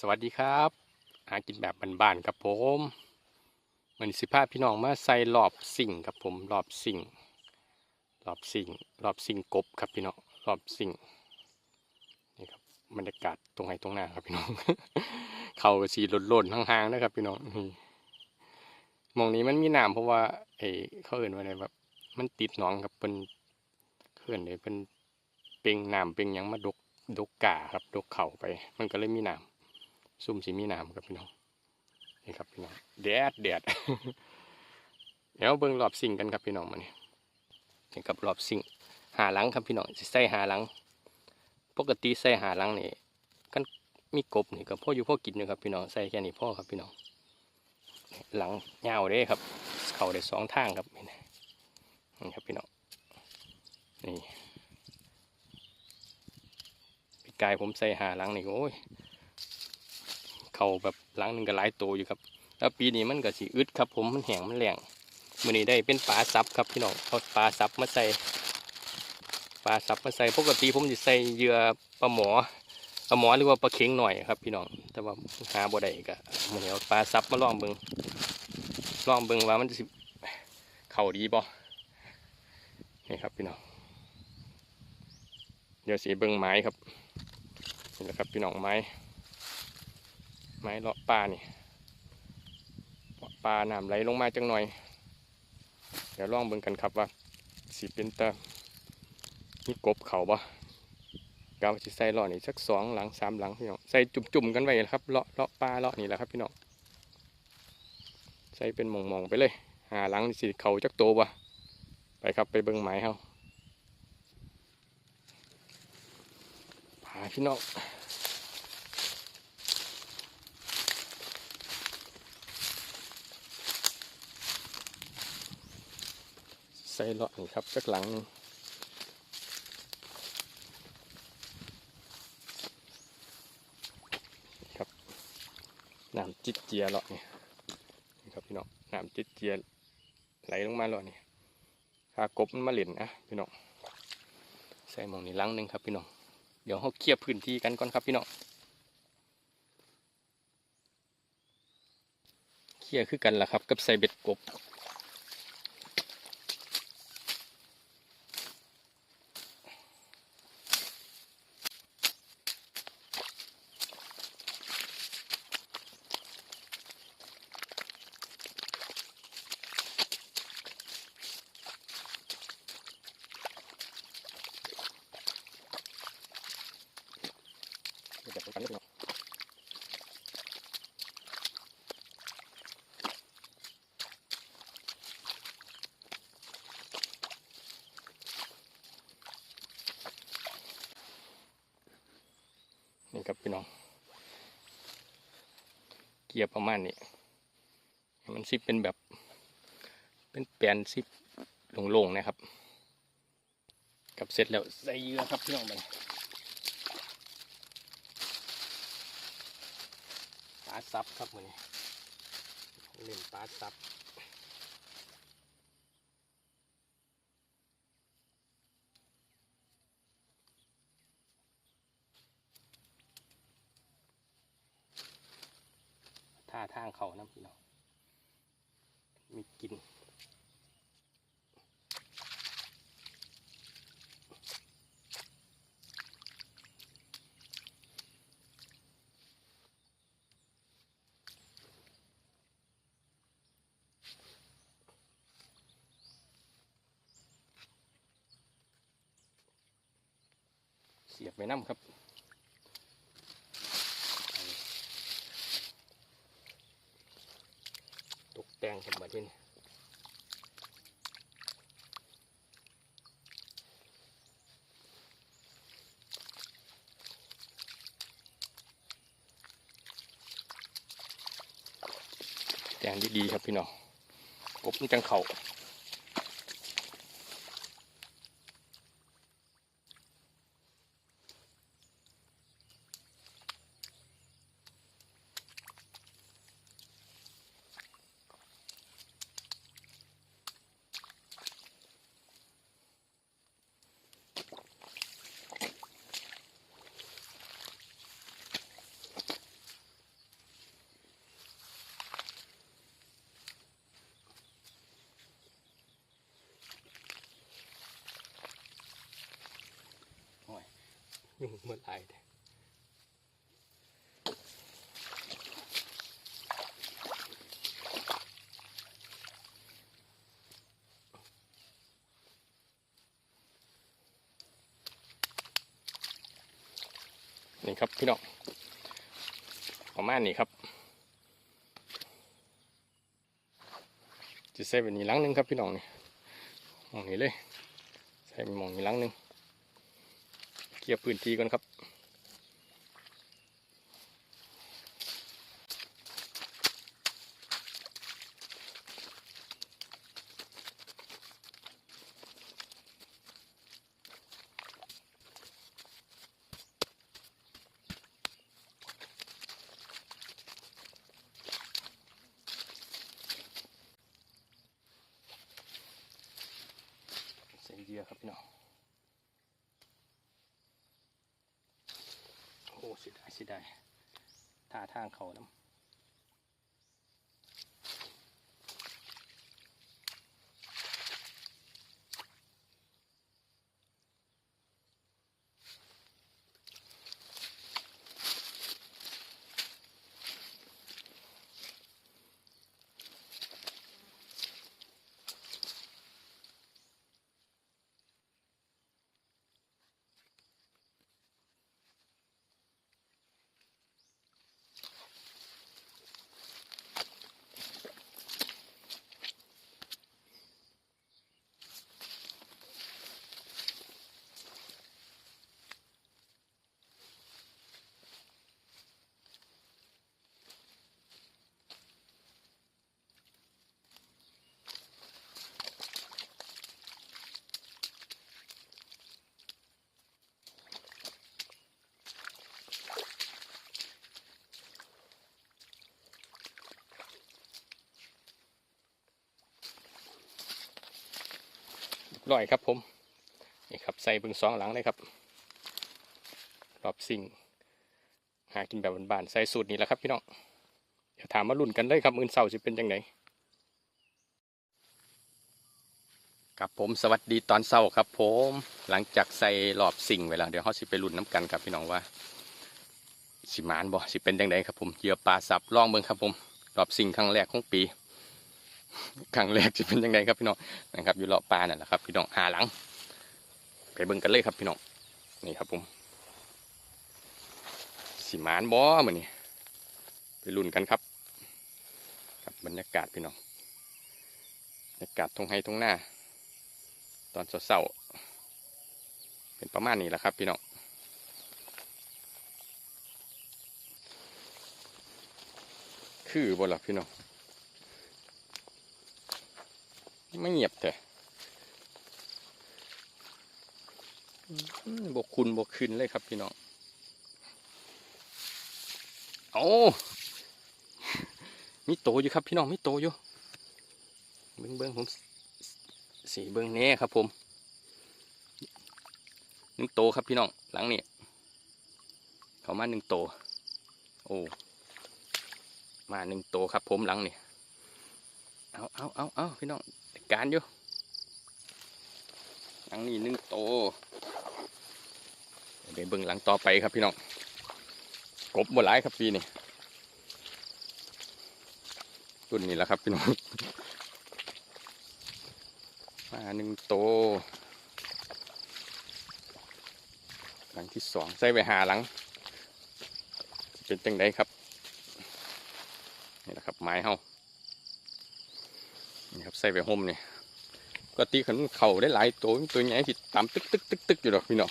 สวัสดีครับ หากินแบบบ้านๆครับผมเหมือนสิภาพพี่น้องมาใส่รอบสิ่งครับผมรอบสิ่งรอบสิ่งรอบสิ่งกบครับพี่น้องรอบสิ่งนี่ครับบรรยากาศตรงไหนตรงหน้าครับพี่น้องเขาก็สีหล่นๆห่างๆนะครับพี่น้องนี่มองนี้มันมีน้ำเพราะว่าไอ้เขาเอื่นว่าอะไรแบบมันติดหนองครับเป็นเขื่อนเลยเป็นเป่งน้ำเป่งยังมาดกดกกาครับดกเข่าไป มันก็เลยมีน้ำ ซุ่มสีมีน้ำครับพี่น้องนี่ครับพี่น้องแดดแดดเดี๋ยวเบิ่งรอบสิ่งกันครับพี่น้องมาเนี่นี่ครับรอบสิ่งหาหลังครับพี่น้องใส่หาหลัง ปกติใส่หาหลังนี่กันมีกบนี่ก็พ่ออยู่พ่อกินอยู่ครับพี่น้องใส่แค่นี้พ่อครับพี่น้องหลังยาวเด้ครับ เข่าได้สองทางครับนี่นะนี่ครับพี่น้องนี่ปีกายผมใส่หาหลังนี่โอ้ย เขาแบบหลังหนึ่งก็หลายตัวอยู่ครับแล้วปีนี้มันก็สีอึดครับ ผมมันแห้งมันแหลงมือนี้ได้เป็นปลาซับครับพี่น้องเอาปลาซับมาใส่ปลาซับมาใส่ปกติผมจะใส่เหยื่อปลาหมอปลาหมอหรือว่าปลาเค็งหน่อยครับ พี่น้องแต่ว่าหาบ่ได้ก็มือนี้เอาปลาซับมาลองเบิงลองเบิงว่ามันจะสิเข่าดีบ่นี่ครับพี่น้องเดี๋ยวสีเบิงไม้ครับนี่แหละครับพี่น้องไม้ ไม้เลาะปลานี่เลาปลาน้ำไหลลงมาจังหน่อย เดี๋ยวลองเบิ่งกันครับว่าสีเป็นตามีกบเขาบ่กาวสิใส่เลาะนี่สักสองหลังสามหลังพี่น้องใส่จุ่มๆกันไว้ครับเลาะเลาะปลาเลาะนี่แหละครับพี่น้องใส่เป็นมองๆไปเลยหาหลังสิเขาจักโตบ่ไปครับไปเบิ่งไม้เฮาพาพี่น้อง ใส่เลาะนี่ครับสักหลังนึงครับน้ำจิตเจียเลาะนี่นี่ครับพี่น้องน้ำจิตเจียไหลลงมาเลาะนี่หากบมันมาเล่นนะพี่น้องใส่หมองนี่หลังหนึ่งครับพี่น้องเดี๋ยวเขาเคลียร์พื้นที่กันก่อนครับพี่น้องเคลียร์คือกันล่ะครับ กับใส่เบ็ดกบ กันเลยพี่น้องนี่ครับพี่น้อง เกียร์ประมาณนี้ มันซิปเป็นแบบ เป็นแปลนซิปโล่งๆนะครับ กับเสร็จแล้วใส่เยื่อครับพี่น้องมันปาซับครับมันเล่นปลาซับท่าทางเขานะพี่น้องมีกิน เสียบไปน้ำครับตกแต่งครับบัดนี้แต่งดีๆครับพี่น้องกบมันจังเข่า ยุ่งเมื่อไหร่นี่ครับพี่น้องประมาณนี้ครับจะใส่แบบนี้หลังหนึงครับพี่น้องนี่มองนี้เลย ใส่มองนี้หลังหนึง ลียร์พื้นที่ก่อนครับใส่เยอะครับพี่น้อง โอ้เสียดายเสียดายท่าทางเขาน้ำ ร้อยครับผมนี่ครับใส่เบึงสองหลังเลยครับรอบสิ่งหากินแบบบ้านๆใส่สูตรนี้แหละครับพี่น้องเดี๋ยวถามมาลุ่นกันเลยครับมื้อเสาร์จะเป็นยังไงครับผมสวัสดีตอนเช้าครับ ผมหลังจากใส่รอบสิ่งไว้แล้วเดี๋ยวเขาสิไปลุ่นน้ำกันครับพี่น้องว่า สิมานบ่สิเป็นยังไงครับผมเหยื่อปลาสับล่องเบิ่งครับผมรอบสิ่งครั้งแรกของปี ครั้งแรกจะเป็นยังไงครับพี่น้องนะครับ อยู่รอบปลานั่นแหละครับ พี่น้องหาหลัง ไปเบิ่งกันเลยครับพี่น้องนี่ครับผมสิหมานบ่มื้อนี้ไปลุ้นกันครับกับ บรรยากาศพี่น้องบรรยากาศทงไฮทงหน้า ตอนเศร้าเป็นประมาณนี้แหละครับ พี่น้องคือบ่ล่ะพี่น้อง ไม่เงียบแต่บกคุณบกคืนเลยครับพี่น้องโอ้มีโตอยู่ครับพี่น้องมีโตอยู่ เบิ้งเบิ้งผมสีเบิ้งแน่ครับผมหนึ่งโตครับพี่น้องหลังนี้เขามาหนึ่งโต โอ้มาหนึ่งโตครับผมหลังนี่เอาเอาเอาเอาพี่น้องจัด การอยู่หลังนี้หนึ่งโตเดี๋ยวเบิ้งหลังต่อไปครับพี่น้องกบบ่หลายครับปีนี้รุ่นนี้แหละครับพี่น้องมาหนึ่งโต หลังที่สองใส่ไปหาหลัง เป็นจังไดครับ นี่แหละครับไม้เฮา นี่ครับใส่ไปห่มนี่ปกติขันเข่าได้หลายตัวตัวใหญ่ที่ต่ำตึกตึกตึกตึกอยู่ดอกพี่น้อง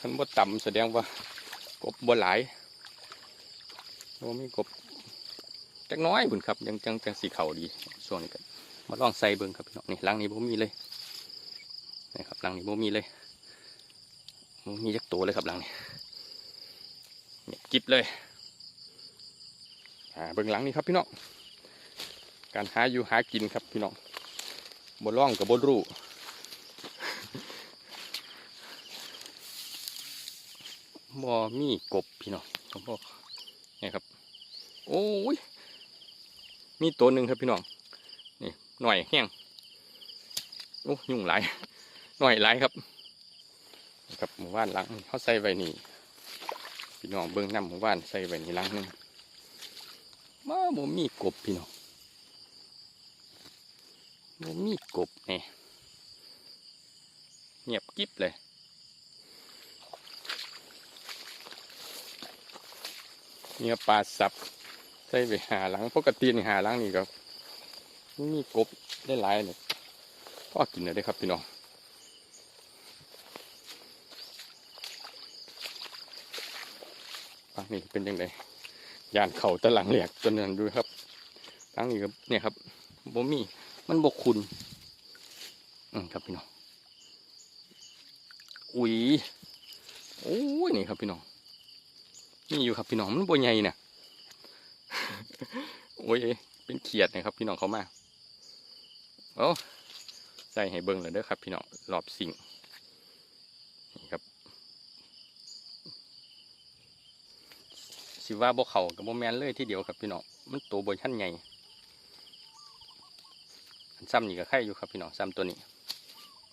ขันบ่ต่ำแสดงว่ากบบ่หลายโอ้มีกบจักน้อยบุญครับ ยังจังจังสีเข่าดีช่วงนี้กันมาลองใส่เบิ่งครับพี่น้องนี่หลังนี้บ่มีเลยนี่ครับหลังนี้บ่มีเลยบ่มีจักตัวเลยครับหลังนี้เนี่ยกิบเลยอ่าเบิ่งหลังนี้ครับพี่น้อง การหาอยู่หากินครับพี่น้องบ่ล่องกับบ่รู้บ่มีกบพี่น้องผมบอกนี่ครับ โอ้ย มีตัวหนึ่งครับพี่น้อง นี่หน่อยแห้งโอ้ยุ่งหลายหน่อยหลายครับ ครับหมู่บ้านหลังเขาใส่ไว้นี่พี่น้องเบิ้งน้ำหมู่บ้านใส่ไว้นี่หลังหนึงมาบ่มีกบพี่น้อง บ่มีกบเนี่ยเงียบกิ๊บเลย เนี่ยปลาสับใส่ไปหาหลัง ปกตินี่หาหลังนี่ก็มีกบได้หลายเลยพอกินเลยได้ครับพี่น้องนี้เป็นยังไงยานเข่าตะหลังแหลกตัวนั้นดูครับทั้งนี้ครับเนี่ยครับบ่มี มันบกคุณ อืมครับพี่น้อง อุ้ยโอ้ยนี่ครับพี่น้อง นี่อยู่ครับพี่น้องมันบ่ใหญ่น่ะโอ้ยเป็นเขียดนะครับพี่น้องเขามาโอ้ใส่ให้เบิ่งเลยเด้อครับพี่น้องรอบสิ่งนี่ครับสิว่าบ่เขากับบ่แมนเลยที่เดียวครับพี่น้องมันตัวบนชั้นใหญ่ ซ้ำนี่ก็ไข่อยู่ครับพี่น้องซ้ำตัวนี้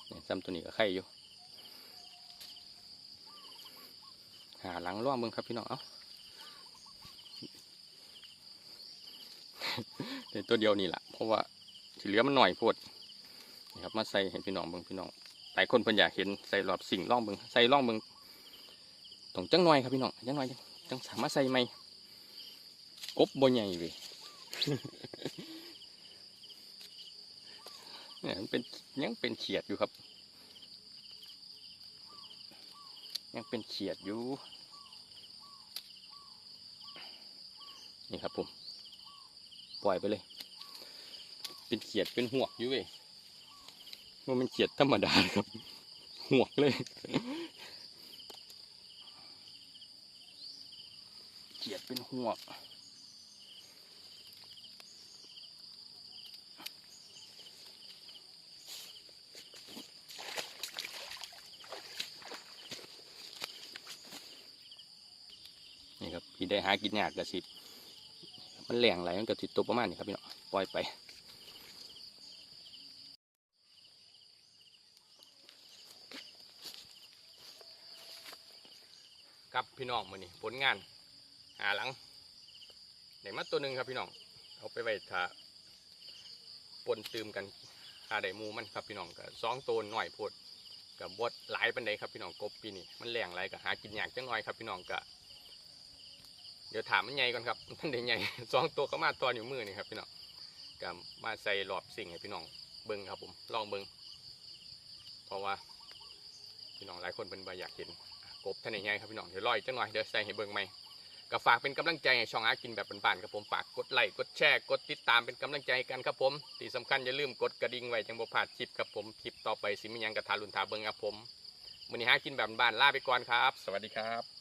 นี่ซ้ำตัวนี้ก็ไข่อยู่หาหลังร่วงเบิ่งครับพี่น้องเอ้าเดี๋ยวตัวเดียวนี่แหละเพราะว่าที่เหลือมันหน่อยพดนี่ครับมาใส่เห็นพี่น้องเบิ่งพี่น้องหลายคนเพิ่นอยากเห็นใส่รอบสิ่งร่องเบิ่งใส่ร่องเบิ่งตรงจังหน่อยครับพี่น้องจังหน่อยจังสามารถใส่ไหมกบบ่ใหญ่เว้ย เนี่ย มันเป็นยังเป็นเขียดอยู่ครับ ยังเป็นเขียดอยู่ นี่ครับผม ปล่อยไปเลย เป็นเขียดเป็นหวกอยู่เว้ยมันเป็นเขียดธรรมดาครับหวกเลย เขียดเป็นหวก นี่ได้หากินยากกระสิมันแหลงไหลมันก็ติดตัวประมาณนี้ครับพี่น้องปล่อยไปครับพี่น้องมือนี่ผลงานหาหลังไหนมาตัวหนึ่งครับพี่น้องเอาไปไว้ถ้าปนตืมกันหาได้มูมันครับพี่น้องก็สองตัวหน่อยพดกับบดหลายปันใดครับพี่น้องกบปีนี้มันแรงไรก็หากินยากจังหน่อยครับพี่น้องก็ เดี๋ยวถามมันใหญ่ก่อนครับมันได้ใหญ่สองตัวก็มาตัวอยู่มือนี่ครับพี่น้องก็มาใส่หลอบสิ่งให้พี่น้องเบิ้งครับผมลองเบิ้งเพราะว่าพี่น้องหลายคนเป็นใบอยากเห็นกบท่านใหญ่ครับพี่น้องเดี๋ยวรออีกจังหน่อยเดี๋ยวใส่ให้เบิ่งใหม่ก็ฝากเป็นกำลังใจให้ช่องอากินแบบบ้านๆครับผมฝากกดไลค์กดแชร์กดติดตามเป็นกำลังใจกันครับผมที่สำคัญอย่าลืมกดกระดิ่งไว้จังบ่พลาดคลิปครับผมคลิปต่อไปสิมียังกระทารุนทาเบิ่งครับผมมื้อนี้หากินแบบบ้านลาไปก่อนครับ สวัสดีครับ